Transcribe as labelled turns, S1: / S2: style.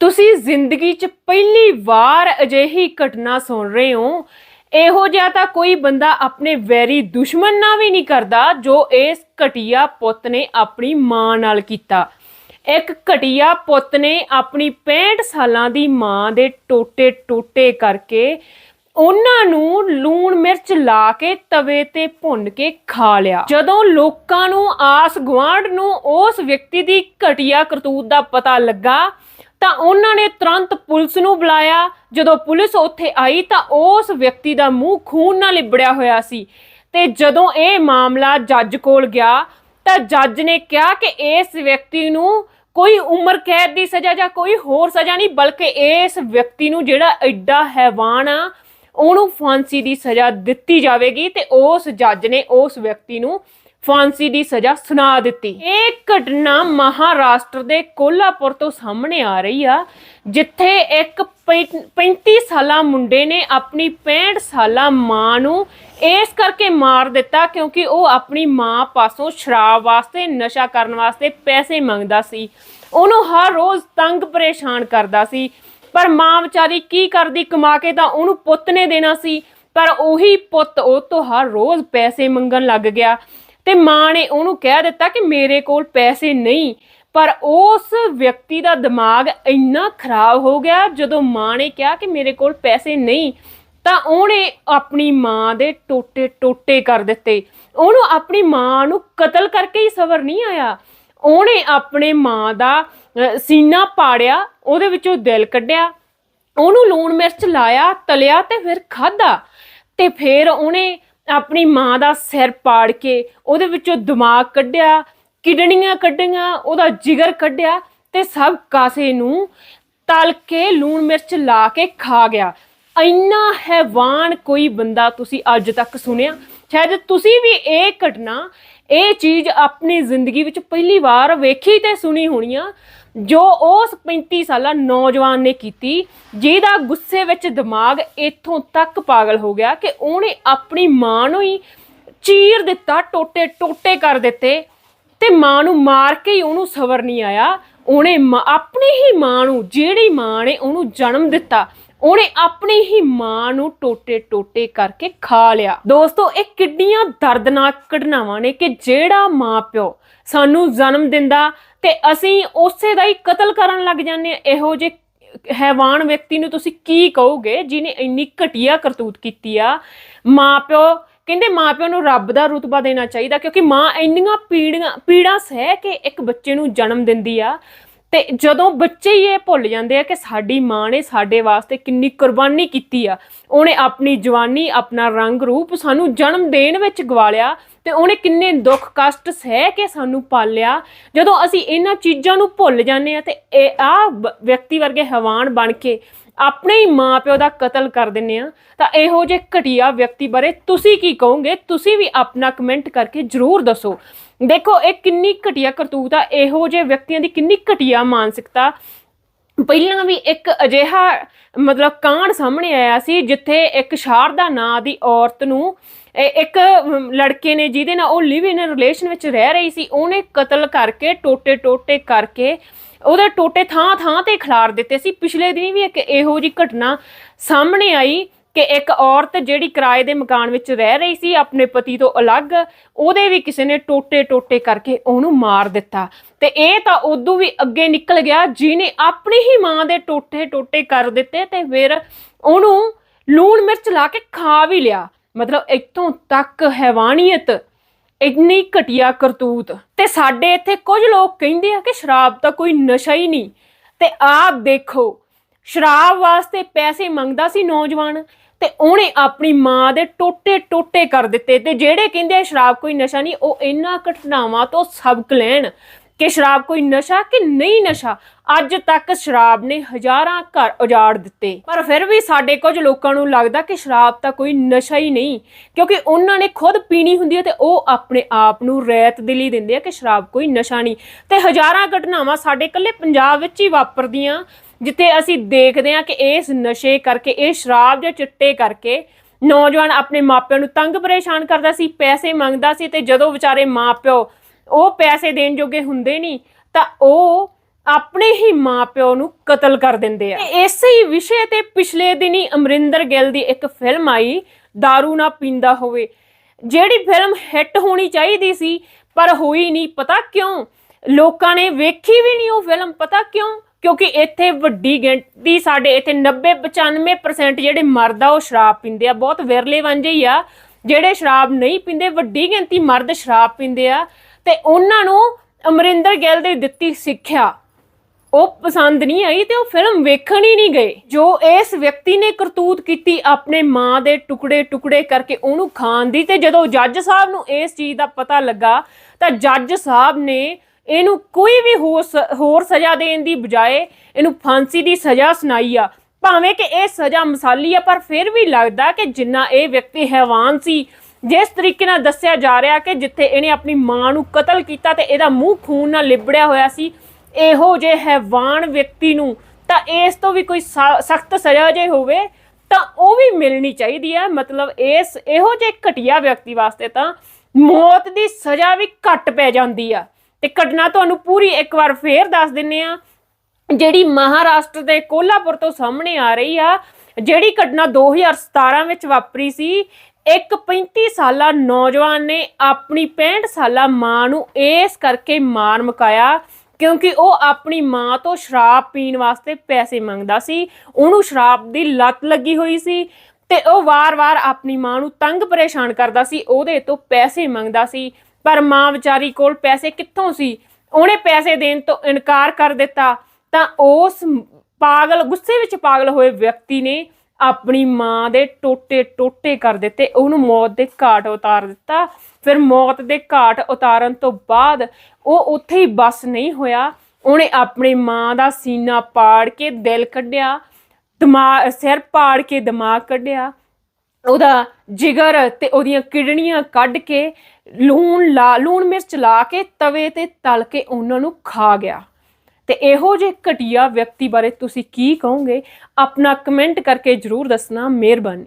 S1: ਤੁਸੀਂ ਜ਼ਿੰਦਗੀ 'ਚ ਪਹਿਲੀ ਵਾਰ ਅਜਿਹੀ ਘਟਨਾ ਸੁਣ ਰਹੇ ਹੋ। ਇਹੋ ਜਿਹਾ ਤਾਂ ਕੋਈ ਬੰਦਾ ਆਪਣੇ ਵੈਰੀ ਦੁਸ਼ਮਣ ਨਾਲ ਵੀ ਨਹੀਂ ਕਰਦਾ, ਜੋ ਇਸ ਘਟੀਆ ਪੁੱਤ ਨੇ ਆਪਣੀ ਮਾਂ ਨਾਲ ਕੀਤਾ। ਇੱਕ ਘਟੀਆ ਪੁੱਤ ਨੇ ਆਪਣੀ 65 ਸਾਲਾਂ ਦੀ ਮਾਂ ਦੇ ਟੋਟੇ ਟੋਟੇ ਕਰਕੇ ਉਹਨਾਂ ਨੂੰ ਲੂਣ ਮਿਰਚ ਲਾ ਕੇ ਤਵੇ ਤੇ ਭੁੰਨ ਕੇ ਖਾ ਲਿਆ। ਜਦੋਂ ਲੋਕਾਂ ਨੂੰ ਆਸ ਗੁਆਂਢ ਨੂੰ ਉਸ ਵਿਅਕਤੀ ਦੀ ਘਟੀਆ ਕਰਤੂਤ ਦਾ ਪਤਾ ਲੱਗਾ ਤਾਂ ਉਹਨਾਂ ਨੇ ਤੁਰੰਤ ਪੁਲਿਸ ਨੂੰ ਬੁਲਾਇਆ। ਜਦੋਂ ਪੁਲਿਸ ਉੱਥੇ ਆਈ ਤਾਂ ਉਸ ਵਿਅਕਤੀ ਦਾ ਮੂੰਹ ਖੂਨ ਨਾਲ ਲਿਬੜਿਆ ਹੋਇਆ ਸੀ। ਤੇ ਜਦੋਂ ਇਹ ਮਾਮਲਾ ਜੱਜ ਕੋਲ ਗਿਆ ਤਾਂ ਜੱਜ ਨੇ ਕਿਹਾ ਕਿ ਇਸ ਵਿਅਕਤੀ ਨੂੰ ਕੋਈ ਉਮਰ ਕੈਦ ਦੀ ਸਜ਼ਾ ਜਾਂ ਕੋਈ ਹੋਰ ਸਜ਼ਾ ਨਹੀਂ, ਬਲਕਿ ਇਸ ਵਿਅਕਤੀ ਨੂੰ ਜਿਹੜਾ ਐਡਾ ਹੈਵਾਨ ਆ, ਉਹਨੂੰ ਫਾਂਸੀ ਦੀ ਸਜ਼ਾ ਦਿੱਤੀ ਜਾਵੇਗੀ ਤੇ ਉਸ ਜੱਜ ਨੇ ਉਸ ਵਿਅਕਤੀ ਨੂੰ ਫਾਂਸੀ ਦੀ ਸਜ਼ਾ ਸੁਣਾ ਦਿੱਤੀ। ਇਹ ਘਟਨਾ ਮਹਾਰਾਸ਼ਟਰ ਦੇ ਕੋਲਾਪੁਰ ਤੋਂ ਸਾਹਮਣੇ ਆ ਰਹੀ ਆ, ਜਿੱਥੇ ਇੱਕ 35 ਸਾਲਾ ਮੁੰਡੇ ਨੇ ਆਪਣੀ 65 ਸਾਲਾ ਮਾਂ ਨੂੰ ਇਸ ਕਰਕੇ ਮਾਰ ਦਿੱਤਾ ਕਿਉਂਕਿ ਉਹ ਆਪਣੀ ਮਾਂ ਪਾਸੋਂ ਸ਼ਰਾਬ ਵਾਸਤੇ, ਨਸ਼ਾ ਕਰਨ ਵਾਸਤੇ ਪੈਸੇ ਮੰਗਦਾ ਸੀ। ਉਹਨੂੰ ਹਰ ਰੋਜ਼ ਤੰਗ ਪਰੇਸ਼ਾਨ ਕਰਦਾ ਸੀ। ਪਰ ਮਾਂ ਵਿਚਾਰੀ ਕੀ ਕਰਦੀ, ਕਮਾ ਕੇ ਤਾਂ ਉਹਨੂੰ ਪੁੱਤ ਨੇ ਦੇਣਾ ਸੀ। ਪਰ ਉਹੀ ਪੁੱਤ ਉਹ ਤੋਂ ਹਰ ਰੋਜ਼ ਪੈਸੇ ਮੰਗਣ ਲੱਗ ਗਿਆ। ਤੇ ਮਾਂ ਨੇ ਉਹਨੂੰ ਕਹਿ ਦਿੱਤਾ ਕਿ ਮੇਰੇ ਕੋਲ ਪੈਸੇ ਨਹੀਂ, ਪਰ ਉਸ ਵਿਅਕਤੀ ਦਾ ਦਿਮਾਗ ਇੰਨਾ ਖਰਾਬ ਹੋ ਗਿਆ, ਜਦੋਂ ਮਾਂ ਨੇ ਕਿਹਾ ਕਿ ਮੇਰੇ ਕੋਲ ਪੈਸੇ ਨਹੀਂ, ਤਾਂ ਉਹਨੇ ਆਪਣੀ ਮਾਂ ਦੇ ਟੋਟੇ ਟੋਟੇ ਕਰ ਦਿੱਤੇ। ਉਹਨੂੰ ਆਪਣੀ ਮਾਂ ਨੂੰ ਕਤਲ ਕਰਕੇ ਹੀ ਸਬਰ ਨਹੀਂ ਆਇਆ। ਉਹਨੇ ਆਪਣੇ ਮਾਂ ਦਾ ਸੀਨਾ ਪਾੜਿਆ, ਉਹਦੇ ਵਿੱਚੋਂ ਦਿਲ ਕੱਢਿਆ। ਉਹਨੂੰ ਲੂਣ ਮਿਰਚ ਲਾਇਆ, ਤਲਿਆ ਤੇ ਫਿਰ ਖਾਦਾ ਤੇ ਫਿਰ ਉਹਨੇ ਆਪਣੀ ਮਾਂ ਦਾ ਸਿਰ ਪਾੜ ਕੇ ਉਹਦੇ ਵਿੱਚੋਂ ਦਿਮਾਗ ਕੱਢਿਆ, ਕਿਡਨੀਆਂ ਕੱਢੀਆਂ, ਉਹਦਾ ਜਿਗਰ ਕੱਢਿਆ ਤੇ ਸਭ ਕਾਸੇ ਨੂੰ ਤਲ ਕੇ ਲੂਣ ਮਿਰਚ ਲਾ ਕੇ ਖਾ ਗਿਆ। ਇੰਨਾ ਹੈਵਾਨ ਕੋਈ ਬੰਦਾ ਤੁਸੀਂ ਅੱਜ ਤੱਕ ਸੁਣਿਆ? ਸ਼ਾਇਦ ਤੁਸੀਂ ਵੀ ਇਹ ਘਟਨਾ, ਇਹ ਚੀਜ਼ ਆਪਣੀ ਜ਼ਿੰਦਗੀ ਵਿੱਚ ਪਹਿਲੀ ਵਾਰ ਵੇਖੀ ਤੇ ਸੁਣੀ ਹੋਣੀ ਆ। ਜੋ ਉਸ 35 ਸਾਲਾ ਨੌਜਵਾਨ ਨੇ ਕੀਤੀ, ਜਿਹਦਾ ਗੁੱਸੇ ਵਿੱਚ ਦਿਮਾਗ ਇੱਥੋਂ ਤੱਕ ਪਾਗਲ ਹੋ ਗਿਆ ਕਿ ਉਹਨੇ ਆਪਣੀ ਮਾਂ ਨੂੰ ਹੀ ਚੀਰ ਦਿੱਤਾ ਟੋਟੇ ਟੋਟੇ ਕਰ ਦਿੱਤੇ। ਤੇ ਮਾਂ ਨੂੰ ਮਾਰ ਕੇ ਹੀ ਉਹਨੂੰ ਸਬਰ ਨਹੀਂ ਆਇਆ। ਉਹਨੇ ਮਾਂ- ਆਪਣੀ ਹੀ ਮਾਂ ਨੂੰ, ਜਿਹੜੀ ਮਾਂ ਨੇ ਉਹਨੂੰ ਜਨਮ ਦਿੱਤਾ, ਉਹਨੇ ਆਪਣੀ ਹੀ ਮਾਂ ਨੂੰ ਟੋਟੇ ਟੋਟੇ ਕਰਕੇ ਖਾ ਲਿਆ। ਦੋਸਤੋ, ਇਹ ਕਿੱਡੀਆਂ ਦਰਦਨਾਕ ਘਟਨਾਵਾਂ ਨੇ ਕਿ ਜਿਹੜਾ ਮਾਪਿਓ ਸਾਨੂੰ ਜਨਮ ਦਿੰਦਾ ਤੇ ਅਸੀਂ ਉਸੇ ਦਾ ਹੀ ਕਤਲ ਕਰਨ ਲੱਗ ਜਾਂਦੇ ਹਾਂ। ਇਹੋ ਜੇ ਹੈਵਾਨ ਵਿਅਕਤੀ ਨੂੰ ਤੁਸੀਂ ਕੀ ਕਹੋਗੇ ਜਿਨੇ ਇੰਨੀ ਘਟੀਆ ਕਰਤੂਤ ਕੀਤੀ ਆ? ਮਾਪਿਓ ਕਹਿੰਦੇ ਮਾਪਿਓ ਨੂੰ ਰੱਬ ਦਾ ਰੁਤਬਾ ਦੇਣਾ ਚਾਹੀਦਾ ਕਿਉਂਕਿ ਮਾਂ ਇੰਨੀਆਂ ਪੀੜੀਆਂ, ਪੀੜਾਂ ਸਹਿ ਕੇ ਇੱਕ ਬੱਚੇ ਨੂੰ ਜਨਮ ਦਿੰਦੀ ਆ ਤੇ ਜਦੋਂ ਬੱਚੇ ਹੀ ਇਹ ਭੁੱਲ ਜਾਂਦੇ ਆ ਕਿ ਸਾਡੀ ਮਾਂ ਨੇ ਸਾਡੇ ਵਾਸਤੇ ਕਿੰਨੀ ਕੁਰਬਾਨੀ ਕੀਤੀ ਆ, ਉਹਨੇ ਆਪਣੀ ਜਵਾਨੀ, ਆਪਣਾ ਰੰਗ ਰੂਪ ਸਾਨੂੰ ਜਨਮ ਦੇਣ ਵਿੱਚ ਗਵਾਲਿਆ ਤੇ ਉਹਨੇ ਕਿੰਨੇ ਦੁੱਖ ਕਸ਼ਟ ਸਹਿ ਕੇ ਸਾਨੂੰ ਪਾਲਿਆ। ਜਦੋਂ ਅਸੀਂ ਇਹਨਾਂ ਚੀਜ਼ਾਂ ਨੂੰ ਭੁੱਲ ਜਾਂਦੇ ਆ ਤੇ ਇਹ ਆ ਵਿਅਕਤੀ ਵਰਗੇ ਹੈਵਾਨ ਬਣ ਕੇ ਆਪਣੇ ਹੀ ਮਾਪਿਓ ਦਾ ਕਤਲ ਕਰ ਦਿੰਨੇ ਆ ਤਾਂ ਇਹੋ ਜਿਹੇ ਘਟੀਆ ਵਿਅਕਤੀ ਬਾਰੇ ਤੁਸੀਂ ਕੀ ਕਹੋਗੇ? ਤੁਸੀਂ ਵੀ ਆਪਣਾ ਕਮੈਂਟ ਕਰਕੇ ਜਰੂਰ ਦੱਸੋ। ਦੇਖੋ, ਇਹ ਕਿੰਨੀ ਘਟੀਆ ਕਰਤੂਤ ਆ, ਇਹੋ ਜਿਹੇ ਵਿਅਕਤੀਆਂ ਦੀ ਕਿੰਨੀ ਘਟੀਆ ਮਾਨਸਿਕਤਾ। ਪਹਿਲਾਂ ਵੀ ਇੱਕ ਅਜਿਹਾ, ਮਤਲਬ ਕਾਂਡ ਸਾਹਮਣੇ ਆਇਆ ਸੀ, ਜਿੱਥੇ ਇੱਕ ਸ਼ਾਰਦਾ ਨਾਂ ਦੀ ਔਰਤ ਨੂੰ ਇੱਕ ਲੜਕੇ ਨੇ ਜਿਹਦੇ ਨਾਲ ਉਹ ਲਿਵ ਇਨ ਰਿਲੇਸ਼ਨ ਵਿੱਚ ਰਹਿ ਰਹੀ ਸੀ, ਉਹਨੇ ਕਤਲ ਕਰਕੇ ਟੋਟੇ ਟੋਟੇ ਕਰਕੇ ਉਹਦੇ ਟੋਟੇ ਥਾਂ ਥਾਂ ਤੇ ਖਿਲਾਰ ਦਿੱਤੇ ਸੀ। ਪਿਛਲੇ ਦਿਨੀ ਵੀ ਇੱਕ ਇਹੋ ਜੀ ਘਟਨਾ ਸਾਹਮਣੇ ਆਈ। ਕਿ ਇੱਕ ਔਰਤ ਜਿਹੜੀ ਕਿਰਾਏ ਦੇ ਮਕਾਨ ਵਿੱਚ ਰਹਿ ਰਹੀ ਸੀ, ਆਪਣੇ ਪਤੀ ਤੋਂ ਅਲੱਗ, ਉਹਦੇ ਵੀ ਕਿਸੇ ਨੇ ਟੋਟੇ ਟੋਟੇ ਕਰਕੇ ਉਹਨੂੰ ਮਾਰ ਦਿੱਤਾ। ਤੇ ਇਹ ਤਾਂ ਉਦੋਂ ਵੀ ਅੱਗੇ ਨਿਕਲ ਗਿਆ, ਜਿਹਨੇ ਆਪਣੀ ਹੀ ਮਾਂ ਦੇ ਟੋਟੇ ਟੋਟੇ ਕਰ ਦਿੱਤੇ ਤੇ ਫਿਰ ਉਹਨੂੰ ਲੂਣ ਮਿਰਚ ਲਾ ਕੇ ਖਾ ਵੀ ਲਿਆ। ਮਤਲਬ ਇੱਥੋਂ ਤੱਕ ਹੈਵਾਨੀਅਤ, ਇੰਨੀ ਘਟੀਆ ਕਰਤੂਤ। ਤੇ ਸਾਡੇ ਇੱਥੇ ਕੁਝ ਲੋਕ ਕਹਿੰਦੇ ਆ ਕਿ ਸ਼ਰਾਬ ਤਾਂ ਕੋਈ ਨਸ਼ਾ ਹੀ ਨਹੀਂ। ਤੇ ਆਪ ਦੇਖੋ ਸ਼ਰਾਬ ਵਾਸਤੇ ਪੈਸੇ ਮੰਗਦਾ ਸੀ ਨੌਜਵਾਨ ਤੇ ਉਹਨੇ ਆਪਣੀ ਮਾਂ ਦੇ ਟੋਟੇ ਟੋਟੇ ਕਰ ਦਿੱਤੇ ਤੇ ਜਿਹੜੇ ਕਹਿੰਦੇ ਸ਼ਰਾਬ ਕੋਈ ਨਸ਼ਾ ਨਹੀਂ, ਉਹ ਇਹਨਾਂ ਘਟਨਾਵਾਂ ਤੋਂ ਸਬਕ ਲੈਣ ਕਿ ਸ਼ਰਾਬ ਕੋਈ ਨਸ਼ਾ ਕਿ ਨਹੀਂ ਨਸ਼ਾ। ਅੱਜ ਤੱਕ ਸ਼ਰਾਬ ਨੇ ਹਜ਼ਾਰਾਂ ਘਰ ਉਜਾੜ ਦਿੱਤੇ। ਪਰ ਫਿਰ ਵੀ ਸਾਡੇ ਕੁਝ ਲੋਕਾਂ ਨੂੰ ਲੱਗਦਾ ਕਿ ਸ਼ਰਾਬ ਤਾਂ ਕੋਈ ਨਸ਼ਾ ਹੀ ਨਹੀਂ, ਕਿਉਂਕਿ ਉਹਨਾਂ ਨੇ ਖੁਦ ਪੀਣੀ ਹੁੰਦੀ ਹੈ ਤੇ ਉਹ ਆਪਣੇ ਆਪ ਨੂੰ ਰੈਤ ਦਿਲੀ ਦਿੰਦੇ ਆ ਕਿ ਸ਼ਰਾਬ ਕੋਈ ਨਸ਼ਾ ਨਹੀਂ। ਤੇ ਹਜ਼ਾਰਾਂ ਘਟਨਾਵਾਂ ਸਾਡੇ ਇਕੱਲੇ ਪੰਜਾਬ ਵਿੱਚ ਹੀ ਵਾਪਰਦੀਆਂ ਜਿੱਥੇ ਅਸੀਂ ਦੇਖਦੇ ਹਾਂ ਕਿ ਇਸ ਨਸ਼ੇ ਕਰਕੇ, ਇਹ ਸ਼ਰਾਬ ਜਾਂ ਚਿੱਟੇ ਕਰਕੇ ਨੌਜਵਾਨ ਆਪਣੇ ਮਾਪਿਆਂ ਨੂੰ ਤੰਗ ਪਰੇਸ਼ਾਨ ਕਰਦਾ ਸੀ, ਪੈਸੇ ਮੰਗਦਾ ਸੀ ਤੇ ਜਦੋਂ ਵਿਚਾਰੇ ਮਾਪਿਓ ਉਹ ਪੈਸੇ ਦੇਣ ਜੋਗੇ ਹੁੰਦੇ ਨਹੀਂ, ਤਾਂ ਉਹ ਆਪਣੇ ਹੀ ਮਾਪਿਓ ਨੂੰ ਕਤਲ ਕਰ ਦਿੰਦੇ ਆ। ਤੇ ਇਸੇ ਹੀ ਵਿਸ਼ੇ ਤੇ ਪਿਛਲੇ ਦਿਨੀ ਅਮਰਿੰਦਰ ਗਿੱਲ ਦੀ ਇੱਕ ਫਿਲਮ ਆਈ दारू ਨਾ ਪੀਂਦਾ ਹੋਵੇ। ਜਿਹੜੀ ਫਿਲਮ ਹਿੱਟ ਹੋਣੀ ਚਾਹੀਦੀ ਸੀ, ਪਰ ਹੋਈ ਨਹੀਂ, ਪਤਾ ਕਿਉਂ? ਲੋਕਾਂ ਨੇ ਵੇਖੀ ਵੀ ਨਹੀਂ ਉਹ ਫਿਲਮ, ਪਤਾ ਕਿਉਂ? ਕਿਉਂਕਿ ਇੱਥੇ ਵੱਡੀ ਗਿਣਤੀ ਸਾਡੇ ਇੱਥੇ 90 95% ਜਿਹੜੇ ਮਰਦ ਆ, ਉਹ ਸ਼ਰਾਬ ਪੀਂਦੇ ਆ। ਬਹੁਤ ਵਿਰਲੇ ਵਾਂਝੇ ਹੀ ਆ। ਜਿਹੜੇ ਸ਼ਰਾਬ ਨਹੀਂ ਪੀਂਦੇ, ਵੱਡੀ ਗਿਣਤੀ ਮਰਦ ਸ਼ਰਾਬ ਪੀਂਦੇ ਆ। ਤੇ ਉਹਨਾਂ ਨੂੰ ਅਮਰਿੰਦਰ ਗਿੱਲ ਦੀ ਦਿੱਤੀ ਸਿੱਖਿਆ। ਉਹ ਪਸੰਦ ਨਹੀਂ ਆਈ ਤੇ ਉਹ ਫਿਲਮ ਵੇਖਣ ਹੀ ਨਹੀਂ ਗਏ। ਜੋ ਇਸ ਵਿਅਕਤੀ ਨੇ ਕਰਤੂਤ ਕੀਤੀ ਆਪਣੇ ਮਾਂ ਦੇ ਟੁਕੜੇ ਟੁਕੜੇ ਕਰਕੇ ਉਹਨੂੰ ਖਾਣ ਦੀ, ਤੇ ਜਦੋਂ ਜੱਜ ਸਾਹਿਬ ਨੂੰ ਇਸ ਚੀਜ਼ ਦਾ ਪਤਾ ਲੱਗਾ, ਤਾਂ ਜੱਜ ਸਾਹਿਬ ਨੇ ਇਹਨੂੰ ਕੋਈ ਵੀ ਹੋਰ ਸ- ਹੋਰ ਸਜ਼ਾ ਦੇਣ ਦੀ ਬਜਾਏ ਇਹਨੂੰ ਫਾਂਸੀ ਦੀ ਸਜ਼ਾ ਸੁਣਾਈ ਆ। ਭਾਵੇਂ ਕਿ ਇਹ ਸਜ਼ਾ ਮਸਾਲੀ ਆ, ਪਰ ਫਿਰ ਵੀ ਲੱਗਦਾ ਕਿ ਜਿੰਨਾ ਇਹ ਵਿਅਕਤੀ ਹੈਵਾਨ ਸੀ, ਜਿਸ ਤਰੀਕੇ ਨਾਲ ਦੱਸਿਆ ਜਾ ਰਿਹਾ ਕਿ ਜਿੱਥੇ ਇਹਨੇ ਆਪਣੀ ਮਾਂ ਨੂੰ ਕਤਲ ਕੀਤਾ ਤੇ ਇਹਦਾ ਮੂੰਹ ਖੂਨ ਨਾਲ ਲਿਬੜਿਆ ਹੋਇਆ ਸੀ, ਇਹੋ ਜੇ ਹੈਵਾਨ ਵਿਅਕਤੀ ਨੂੰ ਤਾਂ ਇਸ ਤੋਂ ਵੀ ਕੋਈ ਸਖਤ ਸਜ਼ਾ ਜੇ ਹੋਵੇ ਤਾਂ ਉਹ ਵੀ ਮਿਲਣੀ ਚਾਹੀਦੀ ਹੈ ਮਤਲਬ ਇਸ, ਇਹੋ ਜੇ ਘਟੀਆ ਵਿਅਕਤੀ ਵਾਸਤੇ ਤਾਂ ਮੌਤ ਦੀ ਸਜ਼ਾ ਵੀ ਘੱਟ ਪੈ ਜਾਂਦੀ ਆ। ਤੇ ਘਟਨਾ ਤੁਹਾਨੂੰ ਪੂਰੀ ਇੱਕ ਵਾਰ ਫੇਰ ਦੱਸ ਦਿੰਨੇ ਆ। ਜਿਹੜੀ ਮਹਾਰਾਸ਼ਟਰ ਦੇ ਕੋਲਾਪੁਰ ਤੋਂ ਸਾਹਮਣੇ ਆ ਰਹੀ ਆ, ਜਿਹੜੀ ਘਟਨਾ 2017 ਵਿੱਚ ਵਾਪਰੀ ਸੀ, ਇੱਕ 35 ਸਾਲਾ ਨੌਜਵਾਨ ਨੇ ਆਪਣੀ 65 ਸਾਲਾ ਮਾਂ ਨੂੰ ਇਸ ਕਰਕੇ ਮਾਰ ਮੁਕਾਇਆ ਕਿਉਂਕਿ ਉਹ ਆਪਣੀ ਮਾਂ ਤੋਂ ਸ਼ਰਾਬ ਪੀਣ ਵਾਸਤੇ ਪੈਸੇ ਮੰਗਦਾ ਸੀ, ਉਹਨੂੰ ਸ਼ਰਾਬ ਦੀ ਲਤ ਲੱਗੀ ਹੋਈ ਸੀ ਤੇ ਉਹ ਵਾਰ-ਵਾਰ ਆਪਣੀ ਮਾਂ ਨੂੰ ਤੰਗ ਪਰੇਸ਼ਾਨ ਕਰਦਾ ਸੀ, ਉਹਦੇ ਤੋਂ ਪੈਸੇ ਮੰਗਦਾ ਸੀ। ਪਰ ਮਾਂ ਵਿਚਾਰੀ ਕੋਲ ਪੈਸੇ ਕਿੱਥੋਂ ਸੀ? ਉਹਨੇ ਪੈਸੇ ਦੇਣ ਤੋਂ ਇਨਕਾਰ ਕਰ ਦਿੱਤਾ। ਤਾਂ ਉਸ ਪਾਗਲ, ਗੁੱਸੇ ਵਿੱਚ ਪਾਗਲ ਹੋਏ ਵਿਅਕਤੀ ਨੇ ਆਪਣੀ ਮਾਂ ਦੇ ਟੋਟੇ ਟੋਟੇ ਕਰ ਦਿੱਤੇ। ਉਹਨੂੰ ਮੌਤ ਦੇ ਘਾਟ ਉਤਾਰ ਦਿੱਤਾ। ਫਿਰ ਮੌਤ ਦੇ ਘਾਟ ਉਤਾਰਨ ਤੋਂ ਬਾਅਦ ਉਹ ਉੱਥੇ ਹੀ ਬਸ ਨਹੀਂ ਹੋਇਆ। ਉਹਨੇ ਆਪਣੀ ਮਾਂ ਦਾ ਸੀਨਾ ਪਾੜ ਕੇ ਦਿਲ ਕੱਢਿਆ। ਦਿਮਾਗ, ਸਿਰ ਪਾੜ ਕੇ ਦਿਮਾਗ ਕੱਢਿਆ। ਉਹਦਾ ਜਿਗਰ ਤੇ ਉਹਦੀਆਂ ਕਿਡਨੀਆਂ ਕੱਢ ਕੇ ਲੂਣ ਲਾ, ਲੂਣ ਮਿਰਚ ਲਾ ਕੇ ਤਵੇ ਤੇ ਤਲ ਕੇ ਉਹਨਾਂ ਨੂੰ ਖਾ ਗਿਆ। ਤੇ ਇਹੋ ਜਿਹੇ ਘਟੀਆ ਵਿਅਕਤੀ ਬਾਰੇ ਤੁਸੀਂ ਕੀ ਕਹੋਗੇ? ਆਪਣਾ ਕਮੈਂਟ ਕਰਕੇ ਜਰੂਰ ਦੱਸਣਾ, ਮਿਹਰਬਾਨੀ।